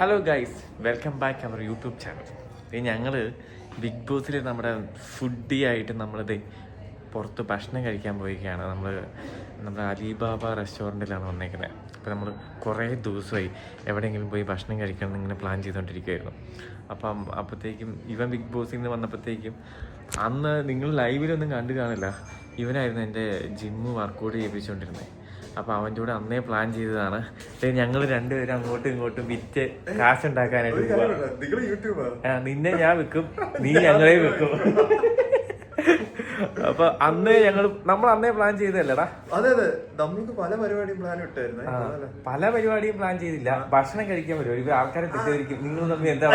Hello guys welcome back our YouTube channel ഞങ്ങൾ big ബോസിൽ നമ്മുടെ ഫുഡി ആയിട്ട് നമ്മളിത് പുറത്ത് ഭക്ഷണം കഴിക്കാൻ പോയിരിക്കുകയാണ്. നമ്മൾ നമ്മുടെ അലിബാബ റെസ്റ്റോറന്റിലാണ് വന്നേക്കുന്നത്. അപ്പോൾ നമ്മൾ കുറേ ദിവസമായി എവിടെയെങ്കിലും പോയി ഭക്ഷണം കഴിക്കണം എന്നിങ്ങനെ പ്ലാൻ ചെയ്തുകൊണ്ടിരിക്കുകയായിരുന്നു അപ്പം അപ്പോഴത്തേക്കും ഇവൻ ബിഗ് ബോസിൽ നിന്ന് വന്നപ്പോഴത്തേക്കും അന്ന് നിങ്ങൾ ലൈവിലൊന്നും കണ്ടു കാണില്ല. ഇവനായിരുന്നു എന്റെ ജിമ്മ് വർക്കൗട്ട് ചെയ്യിപ്പിച്ചുകൊണ്ടിരുന്നത്. അപ്പൊ അവന്റെ കൂടെ അന്നേ പ്ലാൻ ചെയ്തതാണ്. ഞങ്ങൾ രണ്ടുപേരും അങ്ങോട്ടും ഇങ്ങോട്ടും വിറ്റ് കാശ് ഉണ്ടാക്കാനായിട്ട് നിന്നെ ഞാൻ വെക്കും നീ ഞങ്ങളെ വെക്കും അപ്പൊ അന്ന് ഞങ്ങൾ നമ്മൾ അന്നേ പ്ലാൻ ചെയ്തല്ലേടാ അതെ അതെ. നമ്മൾക്ക് പല പരിപാടിയും പ്ലാൻ ഇട്ടായിരുന്നു പല പരിപാടിയും പ്ലാൻ ചെയ്തില്ല. ഭക്ഷണം കഴിക്കാൻ പറ്റുമോ? ഇവർ ആൾക്കാരെ തെറ്റിദ്ധരിക്കും. നിങ്ങൾ തമ്മിൽ എന്താ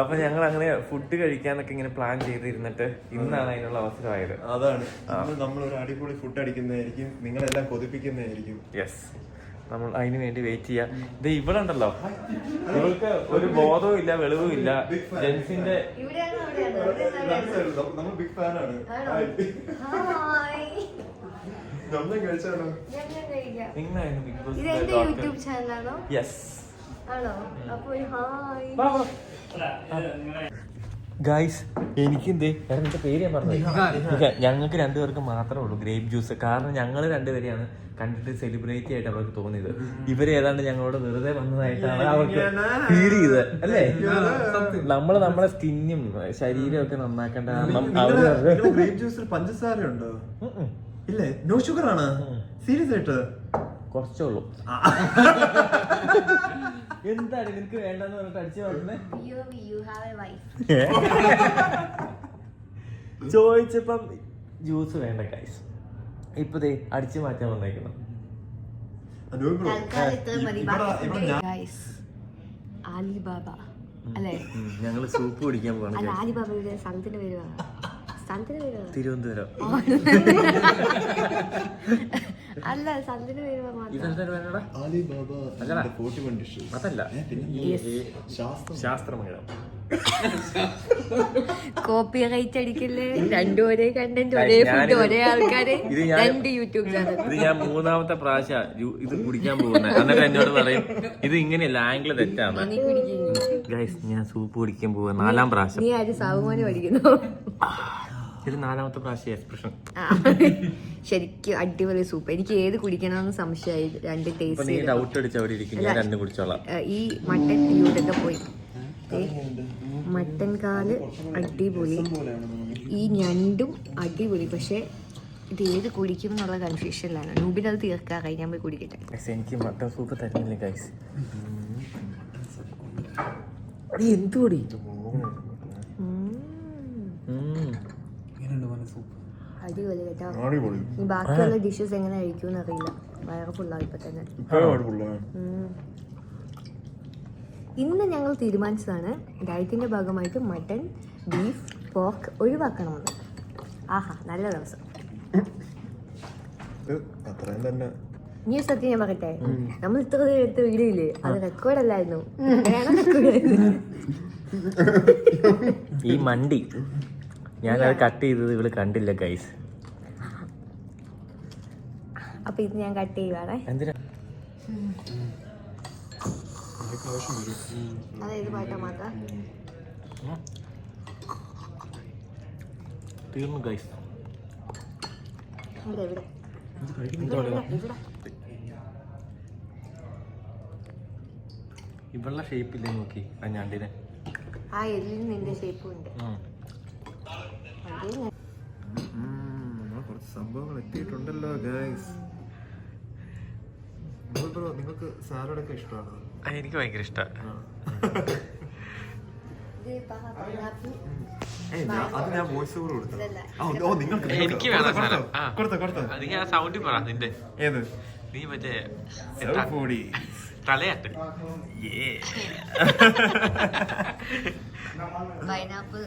അപ്പൊ ഞങ്ങൾ അങ്ങനെ ഫുഡ് കഴിക്കാന്നൊക്കെ ഇങ്ങനെ പ്ലാൻ ചെയ്തിരുന്നിട്ട് ഇന്നാണ് അതിനുള്ള അവസരമായത്. അതാണ്. നമ്മൾ ഒരു അടിപൊളി ഫുഡ് അടിക്കുന്നതായിരിക്കും. നിങ്ങളെല്ലാം കൊതിപ്പിക്കുന്നതായിരിക്കും. യെസ് നമ്മൾ അതിന് വേണ്ടി വെയിറ്റ് ചെയ്യാം. ഇത് ഇവിടെ ഉണ്ടല്ലോ. ഇവൾക്ക് ഒരു ബോധവും ഇല്ല വെളിവും ഇല്ല. ജെൻസിന്റെ ഇവിടെയാണോ അവിടെയാണോ. നമ്മൾ ബിഗ്. നിങ്ങളായിരുന്നു ബോസ് യൂട്യൂബ് ചാനലാണോ യെസ് ആണോ? അപ്പൊ ഒരു ഹായ് ഗായ്സ് എനിക്കെന്തേ? എന്റെ പേര് ഞാൻ പറഞ്ഞു ഞങ്ങൾക്ക് രണ്ടുപേർക്ക് മാത്രമേ ഉള്ളൂ ഗ്രേപ്പ് ജ്യൂസ്. കാരണം ഞങ്ങൾ രണ്ടുപേരെയാണ് കണ്ടിട്ട് സെലിബ്രേറ്റ് ആയിട്ട് അവർക്ക് തോന്നിയത്. ഇവർ ഏതാണ്ട് ഞങ്ങളോട് വെറുതെ വന്നതായിട്ടാണ് അവർക്ക് ഫീൽ ചെയ്തത്. അല്ലേ? നമ്മൾ നമ്മളെ സ്കിന്നും ശരീരം ഒക്കെ നന്നാക്കേണ്ട ഗ്രേപ്പ് ജ്യൂസിൽ പഞ്ചസാര ഉണ്ടോ? ഉം ഉം. ഇല്ലേ? നോ ഷുഗർ ആണ്? സീരിയസ് ആയിട്ട്? കുറച്ചേ ഉള്ളൂ. എന്താണ് നിനക്ക് വേണ്ടെന്ന് പറഞ്ഞിട്ട് അടിച്ചു പറഞ്ഞേ You, you have a wife. ചോദിച്ചപ്പം ജ്യൂസ് വേണ്ട കൈസ് ഇപ്പൊ ദേ അടിച്ചു മാറ്റാൻ വന്നേക്കണം തൽക്കാലം മതി. ആലിബാബ അല്ലേ? ഞങ്ങൾ സൂപ്പ് കുടിക്കാൻ അല്ല പോകണം ആലിബാബയുടെ സ്ഥലത്തിന്റെ പേര് പറ. സ്ഥലത്തിന്റെ പേര് പറ. തിരുവനന്തപുരം. അല്ല ഡിഷസ് അതല്ല. ഈ ഈ ശാസ്ത്രം. ശാസ്ത്രമംഗലം കോപ്പി റൈറ്റ് അടിക്കല്ലേ രണ്ടും ഒരേ കണ്ടന്റ് ഒരേ ഫുഡ് ഒരേ ആൾക്കാര്. ഇത് ഞാൻ- രണ്ട് യൂട്യൂബ് ചാനൽ ഇത് ഞാൻ മൂന്നാമത്തെ പ്രാവശ്യ ഇത് കുടിക്കാൻ പോകുന്നത് എന്നിട്ട് എന്നോട് പറയും ഇത് ഇങ്ങനെയല്ല ആംഗിൾ തെറ്റാണ് ഗൈസ് ഞാൻ സൂപ്പ് കുടിക്കാൻ പോവാ. നാലാം പ്രാവശ്യം. നീ ആര്? സാവുമോനെ പഠിക്കുന്നു? ഇത് നാലാമത്തെ പ്രാവശ്യം എക്സ്പ്രഷൻ. ശരിക്കും അടിപൊളി സൂപ്പ് എനിക്ക് ഏത് കുടിക്കണമെന്ന് സംശയമായി രണ്ട് ടേസ്റ്റ് ഡൗട്ട് അടിച്ച് അവിടെ ഇരിക്കും. ഞാൻ രണ്ടും കുടിച്ചോളാം. ഈ മട്ടൻ ഇവിടെയൊക്കെ പോയി. മട്ടൻ കാൽ അടിപൊളി. ഈ ഞണ്ടും അടിപൊളി. പക്ഷെ ഇത് ഏത് കുടിക്കും എന്നുള്ള കൺഫ്യൂഷനിലാണ് നൂബിന് അത് തീർക്കാറായി ഞാൻ പോയി കുടിക്കട്ടെ. എനിക്ക് മട്ടൻ സൂപ്പ് തരുന്നില്ല ഗൈസ് എന്തുകൂടി അടിപൊളി കേട്ടോ. ഈ ബാക്കിയുള്ള ഡിഷസ് എങ്ങനെ കഴിക്കും അറിയില്ല. വയറ് ഫുള്ളാവും ഇപ്പൊ തന്നെ. ഇന്ന് ഞങ്ങൾ തീരുമാനിച്ചതാണ് ഡയറ്റിന്റെ ഭാഗമായിട്ട് മട്ടൺ ബീഫ് പോർക്ക് ഒഴിവാക്കണമെന്ന്. ആഹാ നല്ല ദിവസം. നീ സത്യം ഞാൻ പറയട്ടെ? നമ്മൾ ഇത്ര എടുത്ത് എടുത്ത വീഡിയോ ഇല്ലേ? അത് റെക്കോർഡ് അല്ലായിരുന്നു. ഈ മണ്ടി. ഞാനത് കട്ട് ചെയ്തത് ഇവൾ കണ്ടില്ല ഗൈസ് അപ്പൊ ഇത് ഞാൻ കട്ട് ചെയ്യുവാണേ. എന്തിനാ? അതായത് പാട്ടാ മാത്രം. തീർന്നു ഗൈസ് ഇവളുടെ ഷേപ്പില്ലേ നോക്കി ആ ഞണ്ടിനെ. ആ എല്ലിന് നിന്റെ ഷേപ്പും ഉണ്ട്. ഉം. അതേ ഞാൻ നമ്മളെ കുറച്ച് സംഭവങ്ങൾ എത്തിയിട്ടുണ്ടല്ലോ ഗൈസ് ബ്രോ നിങ്ങൾക്ക് സാലഡൊക്കെ ഇഷ്ടമാണോ? എനിക്ക് ഭയങ്കര ഇഷ്ടമാണ് ഞാൻ- അത് ഞാൻ വോയിസ് ഓവർ കൊടുത്തു. ഓ നിങ്ങൾക്ക് എനിക്ക് വേണം സാധനം. ആ. കൊടുത്തോ കൊടുത്തോ. അത് ഞാൻ പറ നിന്റെ. ഏത്? നീ മറ്റേ പൊടി തലയാട്ട്. പൈനാപ്പിൾ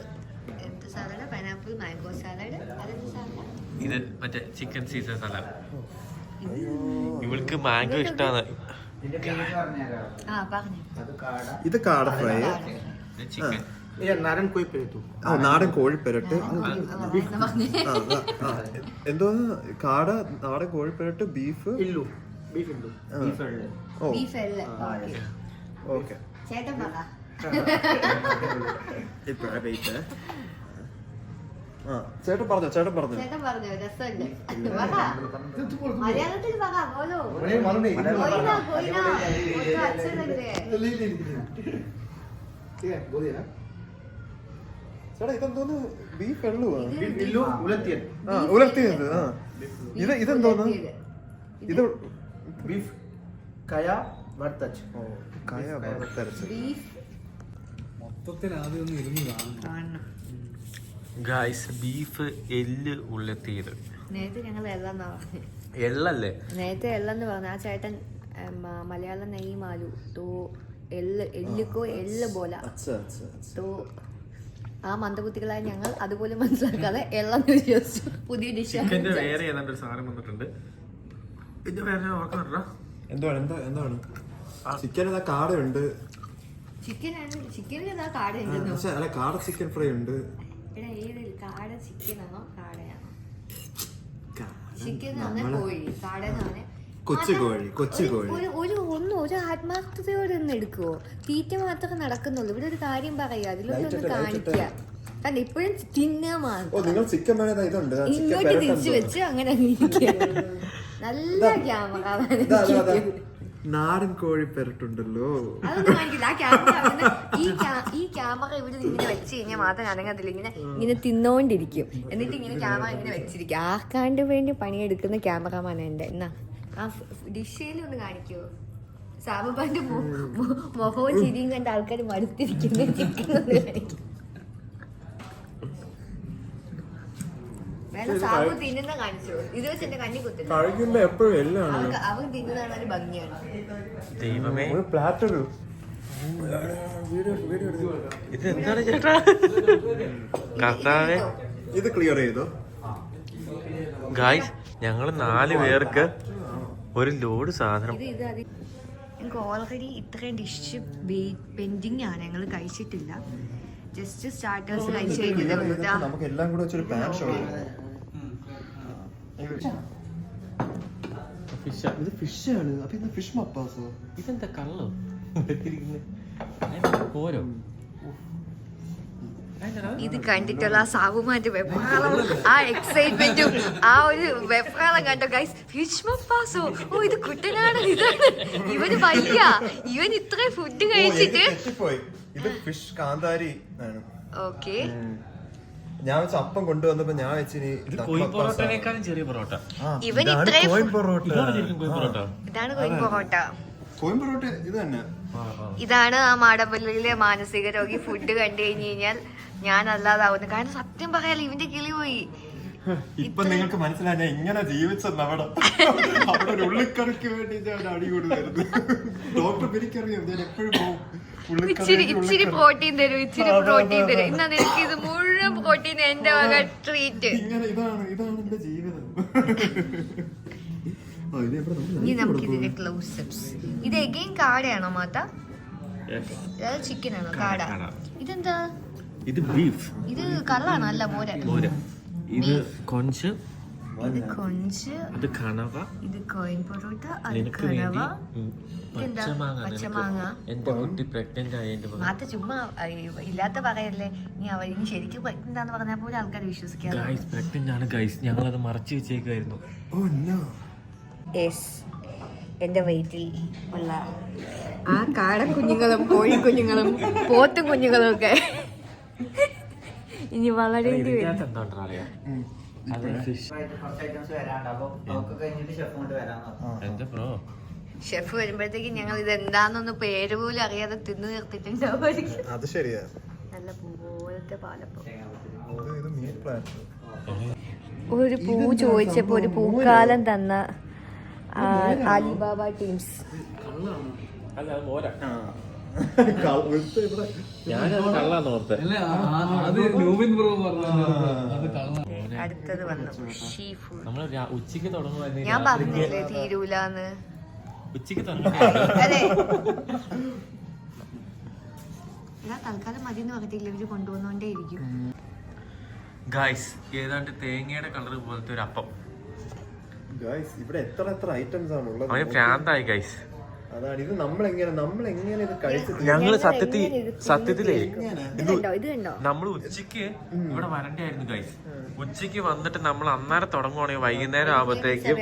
എന്ത് സാലഡ് പൈനാപ്പിൾ മാംഗോ സാലഡ് അതെന്ത് സാലഡ് ഇത് മറ്റേ ചിക്കൻ സീസൺ സലാഡ് ഇവൾക്ക് മാംഗോ ഇഷ്ടമാണ് ആ പറഞ്ഞു. ഇത് കാട ഫ്രൈ. ചിക്കൻ കോഴി ആ. നാടൻ കോഴിപ്പെരട്ട്. എന്തോന്ന്? കാട നാടൻ കോഴിപ്പെരട്ട് ബീഫ്? ഇല്ലു. ഓക്കെ. ഓക്കെ. ചേട്ടൻ പറ. ആ ചേട്ടൻ പറഞ്ഞോ ചേട്ടൻ പറഞ്ഞോ. ചേട്ടൻ പറഞ്ഞു രസമുണ്ട്. മലയാളത്തിൽ പറ പോലോ ചേട്ടാ ഇതെന്തോന്ന്? ബീഫ് ഉലർത്തിയത് ആ ഇത് ഇതെന്തോന്ന്? ഇത് ബീഫ് കയ വറുത്തച്ച് ഓ കായ വറുത്തരച്ച്. ബീഫ്. മൊത്തത്തിൽ ആദ്യം ഒന്ന് ഇരുന്ന് കാണണം. ഗായ്സ് ബീഫ് എല്ല് ഉള്ളെത്തിയത് നേരത്തെ ഞങ്ങൾ പറഞ്ഞു. എള്ളല്ലേ നേരത്തെ എല്ലെന്ന് പറഞ്ഞു. ആ ചേട്ടൻ മലയാളം നെയ് മാലു. തോ എല്ല് എല്ലുക്കോ എല്ല് പോലെ. തോ ആ മന്ദബുദ്ധികളായ ഞങ്ങൾ അതുപോലെ മനസ്സിലാക്കാതെ എള്ളെന്ന് വിശ്വസിച്ചു പുതിയ ഡിഷ് വേറെ ഏതാണ്ട് ഒരു സാധനം വന്നിട്ടുണ്ട്. ഇത് വേറെ ഓർക്കുന്നുണ്ടോ എന്താണ് എന്താ എന്താണ്? ചിക്കൻ ഇതാ കാടയുണ്ട്. ചിക്കൻ ചിക്കനിൽ ഏതാ കാട ആ, ഉണ്ടെന്നോ പക്ഷെ അല്ല കാട ചിക്കൻ ഫ്രൈ ഉണ്ട്. എടാ ഏത് കാട ചിക്കനാണോ കാടയാണോ? കാട ചിക്കൻ ആണ് നമ്മൾ കോഴി. കാട എന്ന് കൊച്ചു കോഴി, കൊച്ചു കോഴി. ഒരു ഒരു ഒന്നും ഒരു ആത്മാർത്ഥതയോടെ ഒന്ന് എടുക്കുവോ? തീറ്റ മാത്രമേ നടക്കുന്നുള്ളൂ. ഇവിടെ ഒരു കാര്യം പറയാ. അതിലൊന്നും ഒന്ന് കാണിക്കുക കാരണം ഇപ്പോഴും തിന്നാ ഓ മാത്രം ചിക്കൻ ഇങ്ങോട്ട് തിരിച്ചു വെച്ച് അങ്ങനെ അങ്ങ് നല്ല ക്യാമറ. നാടൻ കോഴി പെരട്ടുണ്ടല്ലോ. അതൊന്നും കാണിക്കില്ല ആ ക്യാമറ അങ്ങനെ ഈ ക്യാ- ഈ ക്യാമറ ഇവിടെ ഇങ്ങനെ വെച്ച് കഴിഞ്ഞാൽ മാത്രം അനങ്ങത്തില്ല ഇങ്ങനെ ഇങ്ങനെ തിന്നോണ്ടിരിക്കും. എന്നിട്ട് ഇങ്ങനെ ക്യാമറ ഇങ്ങനെ വെച്ചിരിക്കും. ആർക്കാണ്ട് വേണ്ടി പണിയെടുക്കുന്ന ക്യാമറമാൻ എന്റെ എന്നാ ആ ഡിഷയിൽ ഒന്ന് കാണിക്കോ? സാബുബാന്റെ മു- മു- മുഖവും ചിരിയും കണ്ട ആൾക്കാർ മടുത്തിരിക്കുന്നു. കാണിക്കും. വേണം സാബു തിന്നുന്ന കാണിച്ചു? ഇത് വെച്ച് എന്റെ കഞ്ഞി കഴിക്കുമ്പോ എപ്പോഴും എല്ലാം അവൻ അവൻ തിന്നുന്നതാണ് ഒരു ഭംഗിയാണ്. ദൈവമേ. ഒരു പ്ലാറ്റർ ഇത് എന്താണ് ചേട്ടാ? കർത്താവേ. ഇത് ക്ലിയർ ചെയ്തോ? ഗായ്സ് ഞങ്ങൾ നാല് പേർക്ക് ഒരു ലോഡ് സാധനം. ഇത് ഇത് അത് ഞങ്ങൾക്ക് ഓൾറെഡി ഇത്രയും ഡിഷ് പെൻഡിങ് ആണ്. ഞങ്ങൾ കഴിച്ചിട്ടില്ല. ജസ്റ്റ് സ്റ്റാർട്ടേഴ്സ് കഴിച്ചു കഴിഞ്ഞിട്ട് നമുക്ക് എല്ലാം കൂടെ വെച്ചൊരു പാൻ ഷോ ഇത് ഫിഷ് ആണ് അപ്പൊ ഇത് ഫിഷ് മപ്പാസോ ഇതെന്താ കള്ളോ? പോരോ? ഇത് കണ്ടിട്ടുള്ള ആ സാവുമാന്റെ വെപ്രാളം ആ എക്സൈറ്റ്മെന്റും ആ ഒരു വെപ്രാളം കണ്ടോ ഗൈസ് ഫിഷ് മപ്പാസോ ഓ ഇത് കുട്ടനാണ് ഇതാണ്. ഇവന് വയ്യ. ഇവൻ ഇത്രയും ഫുഡ് കഴിച്ചിട്ട്. ഇത് ഫിഷ് കാന്താരി ഓക്കെ. ഞാൻ വെച്ച അപ്പം കൊണ്ടുവന്നപ്പോ ഞാൻ വെച്ചിന് പൊറോട്ടനേക്കാളും ചെറിയ പൊറോട്ട. ഇവൻ ഇത്രയും കോയിൻ പൊറോട്ട. ഇതാണ് കോഴി പൊറോട്ട. കോയിൻ പൊറോട്ട. ഇത് തന്നെ. ഇതാണ് ആ മാടമ്പള്ളിയിലെ മാനസിക രോഗി ഫുഡ് കണ്ടു കഴിഞ്ഞു കഴിഞ്ഞാൽ ഞാൻ അല്ലാതാവുന്നു കാരണം സത്യം പറയാലോ ഇവന്റെ കിളി പോയി. ഇപ്പൊ നിങ്ങൾക്ക് മനസ്സിലായി ഞാൻ ഇങ്ങനെ ജീവിച്ചെന്ന് അവിടെ. അവിടെ ഒരു ഉള്ളിക്കറിക്ക് വേണ്ടി ഞാൻ അടി കൊടുത്തായിരുന്നു ഡോക്ടർ എനിക്കറിയാം ഞാൻ എപ്പോഴും പോകും. ഇച്ചിരി ഇച്ചിരി പ്രോട്ടീൻ തരും ഇച്ചിരി പ്രോട്ടീൻ. തരും. ഇന്നാ നിനക്ക് ഇത് മുഴുവൻ പ്രോട്ടീൻ എന്റെ വക ട്രീറ്റ്. ഇങ്ങനെ ഇതാണ് ഇതാണ് എന്റെ ജീവിതം. ഇനി നമുക്ക് കൊടുക്കും. ഇതിന്റെ ക്ലോസപ്സ് ഇത് എഗെയിൻ കാടയാണോ മാത്ത ചിക്കൻ ആണോ? കാട കാട. ഇതെന്താ? ഇത് ബീഫ് ഇത് കള്ളാണോ? അല്ല മോര. മോര. ഇത് കൊഞ്ച് ഇത് കൊഞ്ച് ഇത് കണവ? ഇത് കോയിൻ പൊറോട്ട അത് കണവ? പച്ചമാങ്ങ എന്റെ കുട്ടി പ്രഗ്നന്റ് മാത്ത ചുമ്മാ ഇല്ലാത്ത പറയല്ലേ. നീ അവ ഇനി ശരിക്കും pregnant ആന്ന് പറഞ്ഞാൽ പോലും ആൾക്കാർ വിശ്വസിക്കാതെ ഗൈസ് പ്രഗ്നന്റ് ആണ് ഗൈസ് ഞങ്ങൾ അത് മറച്ചു വെച്ചേക്കായിരുന്നു ഓ നോ യെസ് എന്റെ വയറ്റിൽ ഉള്ള ആ കാടൻ കുഞ്ഞുങ്ങളും കോഴി കുഞ്ഞുങ്ങളും പോത്തും കുഞ്ഞുങ്ങളും ഒക്കെ. ഇനി വളരേണ്ടി വരും. ബ്രോ ഷെഫ് വരുമ്പോഴത്തേക്കും ഞങ്ങൾ ഇത് എന്താന്നൊന്ന് പേര് പോലും അറിയാതെ തിന്നു അത് ശരിയാ. നല്ല പൂ പോലത്തെ പാലപ്പം ഒരു പൂ ചോദിച്ചപ്പോ ഒരു പൂക്കാലം തന്ന അലിബാബ ടീംസ് ഞാൻ കള്ളാന്ന് ഓർത്തേ. അല്ല അത് ന്യൂവിൻ ബ്രോ പറഞ്ഞു അത് കള്ള. അടുത്തത് വന്നു. ഷീ ഫുഡ് നമ്മൾ ഉച്ചയ്ക്ക് ഞാൻ പറഞ്ഞില്ലേ തീരൂലെന്ന്? ഉച്ചയ്ക്ക് അതെ. ഞാൻ തൽക്കാലം മതി എന്ന് പറഞ്ഞിട്ടില്ല. ഇവർ കൊണ്ടുവന്നോണ്ടേ ഇരിക്കും. ഗായ്സ് ഏതാണ്ട് തേങ്ങയുടെ കളർ പോലത്തെ ഒരു അപ്പം. ഗായ്സ് ഇവിടെ എത്ര എത്ര ഐറ്റംസ് ആണ് ഉള്ളത് പ്രാന്തായി ഗൈസ് അതാണ്. ഇത് നമ്മളെങ്ങനെ നമ്മളെങ്ങനെ ഇത് കഴിച്ചു ഞങ്ങൾ സത്യത്തിൽ സത്യത്തിലേ നമ്മൾ ഉച്ചയ്ക്ക് ഇവിടെ വരണ്ടായിരുന്നു ഗൈസ് ഉച്ചയ്ക്ക് വന്നിട്ട് നമ്മൾ അന്നേരം തുടങ്ങുവാണെങ്കിൽ വൈകുന്നേരം ആവുമ്പത്തേക്കും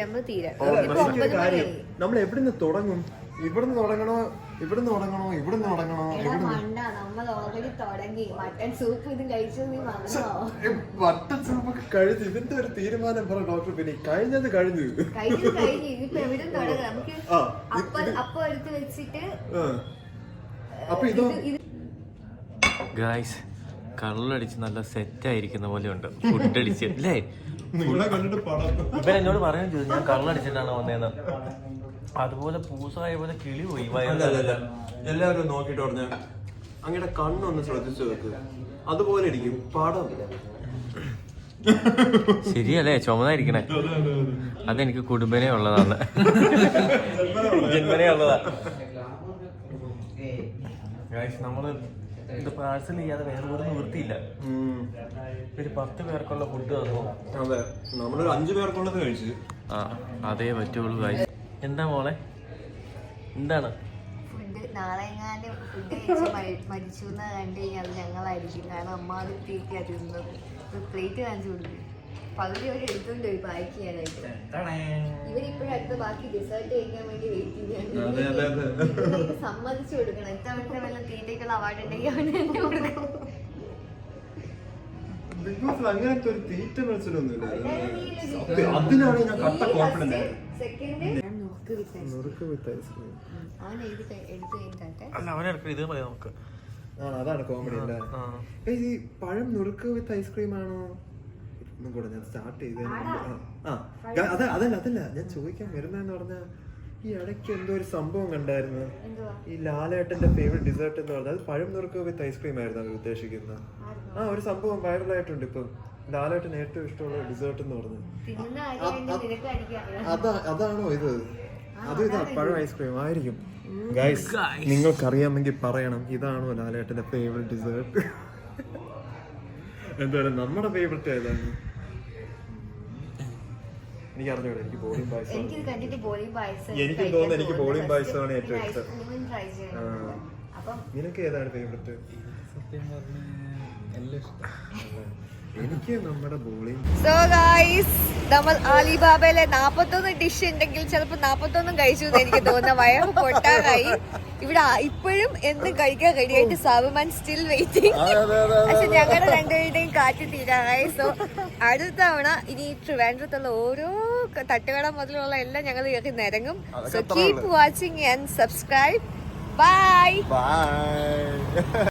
നമ്മൾ എവിടെ നിന്ന് നമ്മൾ എവിടുന്ന് തുടങ്ങും? ഇവിടുന്ന് തുടങ്ങണോ? ഇവിടുന്ന് തുടങ്ങണോ? ഇവിടുന്ന് തുടങ്ങണോ? എവിടുന്ന്? നമ്മൾ ഓൾറെഡി തുടങ്ങി. മട്ടൻ സൂപ്പ് ഒക്കെ കഴിഞ്ഞു നീ വന്നോ വട്ട സൂപ്പൊക്കെ കഴിച്ച് ഇതിന്റെ ഒരു തീരുമാനം പറ ഡോക്ടർ പിന്നെ കഴിഞ്ഞത് കഴിഞ്ഞു. അപ്പൊ ഇതോ കള്ളടിച്ച് നല്ല സെറ്റ് ആയിരിക്കുന്ന പോലെ ഉണ്ട്. ഫുഡ് അടിച്ച്. അല്ലേ? നിങ്ങളെ കണ്ടിട്ട് പടം. എന്നോട് പറയാൻ ചെയ്തു ഞാൻ കള്ളടിച്ചിട്ടാണ് വന്നേന്ന്? അതുപോലെ പൂസായ പോലെ കിളി പോയി അല്ല എല്ലാവരും നോക്കിട്ട് പറഞ്ഞ അങ്ങയുടെ കണ്ണൊന്ന് ശ്രദ്ധിച്ചു വെക്ക്. അതുപോലെ ഇരിക്കും. പടം. ശരിയല്ലേ? ചുമതായിരിക്കണേ അതെനിക്ക് കുടുംബനെ ഉള്ളതാണ്. ജന്മനെ ഉള്ളതാ. ഗൈസ് നമ്മൾ ഇത് പാഴ്സൽ ചെയ്യാതെ വേറെ ഒരു നിവൃത്തിയില്ല. ഒരു പത്ത് പേർക്കുള്ള ഫുഡ് തന്നു അതെ. നമ്മളൊരു അഞ്ചു പേർക്കുള്ളത് കഴിച്ചു. ആ അതേ പറ്റുള്ളൂ ഗൈസ് എന്താ മോളെ? എന്താണ്? ഫുഡ് നാളെ എങ്ങാനും ഫുഡ് കഴിച്ച് മരി- മരിച്ചു എന്ന് കണ്ടു കഴിഞ്ഞാൽ അത് ഞങ്ങളായിരിക്കും. കാരണം അമ്മാതിരിക്ക് അതിരുന്നത് പ്ലേറ്റ് കാണിച്ചു കൊടുക്കും. പകുതി അവർ എടുത്തോണ്ട് പോയി പാക്ക് ചെയ്യാനായിട്ട്. അടുത്ത ബാക്കി ഡിസേർട്ട് കഴിക്കാൻ വേണ്ടി വെയിറ്റ് അതെ, അതെ, അതെ. ചെയ്യാണ് സമ്മതിച്ചു കൊടുക്കണം. ഇത്തവണത്തെ വല്ല തീറ്റയ്ക്കുള്ള അവാർഡ് ഉണ്ടെങ്കിൽ അവന് തന്നെ കൊടുക്കും. ബിഗ് ബോസിൽ അങ്ങനത്തെ ഒരു തീറ്റ മത്സരമൊന്നുമില്ല. അതിനാണ് ഞാൻ കട്ട കോൺഫിഡന്റ് അല്ല അവനെ ഇത് നമുക്ക്. അതാണ് കോമഡി അല്ലേ? ഈ പഴം നുറുക്ക് വിത്ത് ഐസ്ക്രീം ആണോ? ഒന്നും കൂടെ ഞാൻ സ്റ്റാർട്ട് ചെയ്തതിന് മുമ്പ്. ആ അതല്ല അതല്ല. ഞാൻ ചോദിക്കാൻ വരുന്നതെന്ന് പറഞ്ഞാൽ ഈ ഇടയ്ക്ക് എന്തോ ഒരു സംഭവം കണ്ടായിരുന്നു. ഈ ലാലേട്ടന്റെ ഫേവറേറ്റ് ഡിസേർട്ട് എന്ന് പറഞ്ഞാൽ അത് പഴം നുറുക്ക് വിത്ത് ഐസ്ക്രീം ആയിരുന്നു അവർ ഉദ്ദേശിക്കുന്നത്. ആ ഒരു സംഭവം വൈറലായിട്ടുണ്ട് ഇപ്പം. ലാലേട്ടന് ഏറ്റവും ഇഷ്ടമുള്ള ഡിസേർട്ട് എന്ന് പറഞ്ഞു. തിന്നുന്ന ആരെയും നിനക്ക് അടിക്കാൻ അതാ അതാണോ ഇത്? അത് ഇതാ പഴം ഐസ്ക്രീം ആയിരിക്കും. ഗൈസ് നിങ്ങൾക്കറിയാമെങ്കിൽ പറയണം ഇതാണോ ലാലേട്ടന്റെ ഫേവറേറ്റ് ഡിസേർട്ട് എന്താണ് നമ്മുടെ ഫേവറേറ്റ് ഏതാണ്? എനിക്ക് അറിഞ്ഞൂടെ എനിക്ക് ബോളിംഗ് പായസം എനിക്കിത് കണ്ടിട്ട് ബോളി പായസം എനിക്കും തോന്നുന്നു എനിക്ക് ബോളിംഗ് പായസമാണ് ഏറ്റവും ഇഷ്ടം. നിനക്ക് ഏതാണ് ഫേവറേറ്റ് സത്യം പറഞ്ഞ എല്ലാം ഫേവറേറ്റ് എനിക്ക് നമ്മുടെ ബോളിംഗ് സോ ഗായ്സ് നമ്മൾ അലിബാബയിലെ നാപ്പത്തൊന്ന് ഡിഷ് ഉണ്ടെങ്കിൽ ചിലപ്പോ നാപ്പത്തൊന്നും കഴിച്ചു എന്ന് എനിക്ക് തോന്നുന്ന. വയറ് പൊട്ടാറായി. ഇവിടെ ഇപ്പോഴും എന്തും കഴിക്കാൻ റെഡിയായിട്ട് സാബുമാൻ സ്റ്റിൽ വെയിറ്റിംഗ് പക്ഷെ ഞങ്ങളുടെ രണ്ടുപേരുടെയും കാറ്റ് തീരാറായി. സോ അടുത്ത തവണ ഇനി ട്രിവാൻഡ്രത്തുള്ള ഓരോ തട്ടുകട മുതലുള്ള എല്ലാം ഞങ്ങൾ കയറി നിരങ്ങും. So keep watching and subscribe bye bye